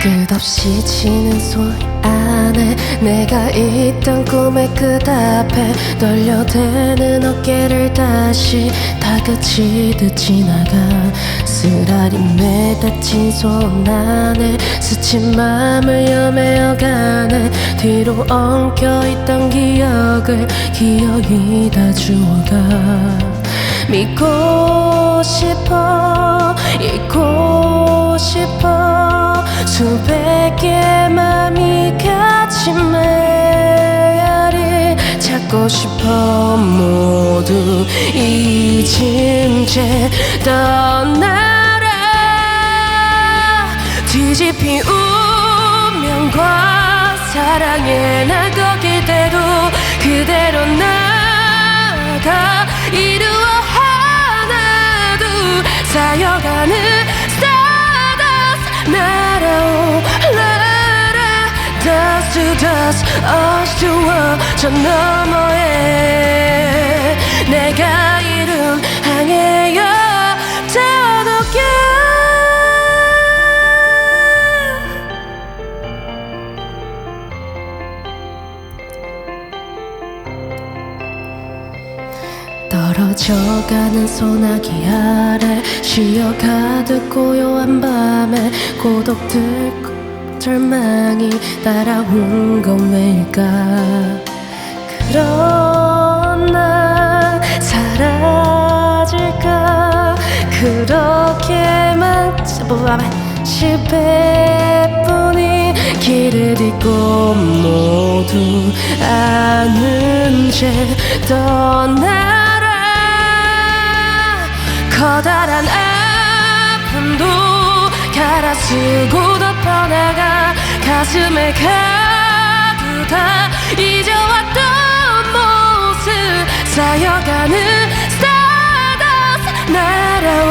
끝없이 치는 소리 안에 내가 있던 꿈의 끝 앞에 떨려대는 어깨를 다시 다그치듯 지나가 쓰라리 매닫힌 손 안에 스친 맘을 여매어가네 뒤로 엉켜있던 기억을 기어이 다 주워가 믿고 찾고 싶어 모두 잊은 채 떠나라. 뒤집힌 운명과 사랑에 나 거기 대도 그대로 나가 이루어 하나도 쌓여가는 dust us to us 저 너머에 내가 이룬 항해여 떠도겨 떨어져가는 소나기 아래 쉬어가듯 고요한 밤에 고독 들 절망이 따라온 건 왜일까? 난 사라질까? 그렇게만 십배뿐인 길을 잊고 모두 아는 채 떠나라. 커다란 아픔도 갈아쓰고 가 가슴에 가득 다 잊어왔던 모습 쌓여가는 stardust 날아올라라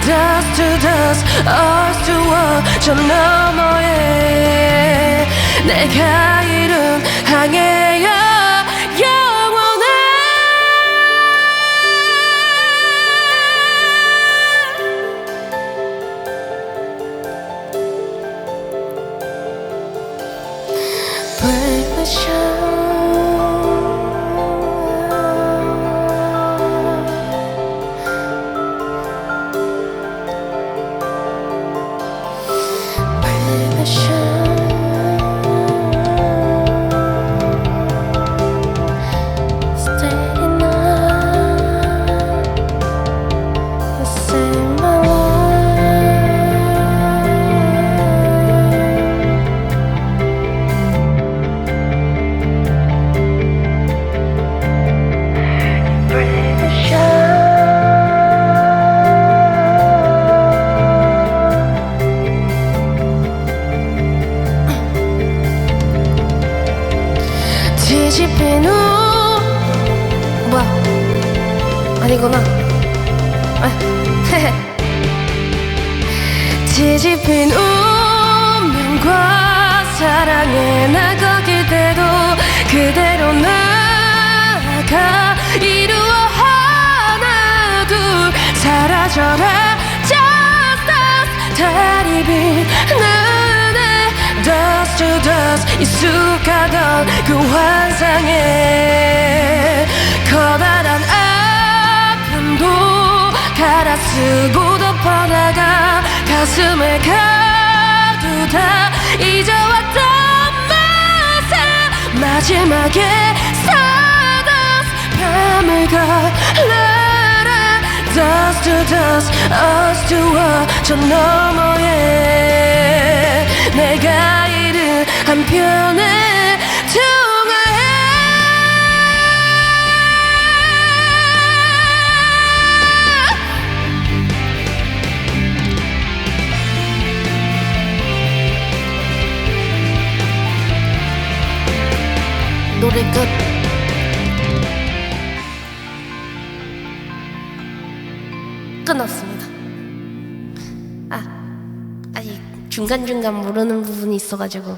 dust to dust us to us 저 너머에 내가 이룬 항해여 开。 아니구나. 아 뒤집힌 운명과 사랑에 나 거기 대도 그대로 나가 이루어 하나 둘 사라져라. Just us 달이 빛 눈에 dust to dust 익숙하던 그 환상에 쓰고 덮어나가 가슴에 가득 다 잊어왔던 맛에 마지막에 stardust 밤을 갈라라. Dust to dust us to us 저 너머에 내가 잃은 한편의 노래 끝. 끝났습니다. 아, 아직 중간중간 모르는 부분이 있어가지고.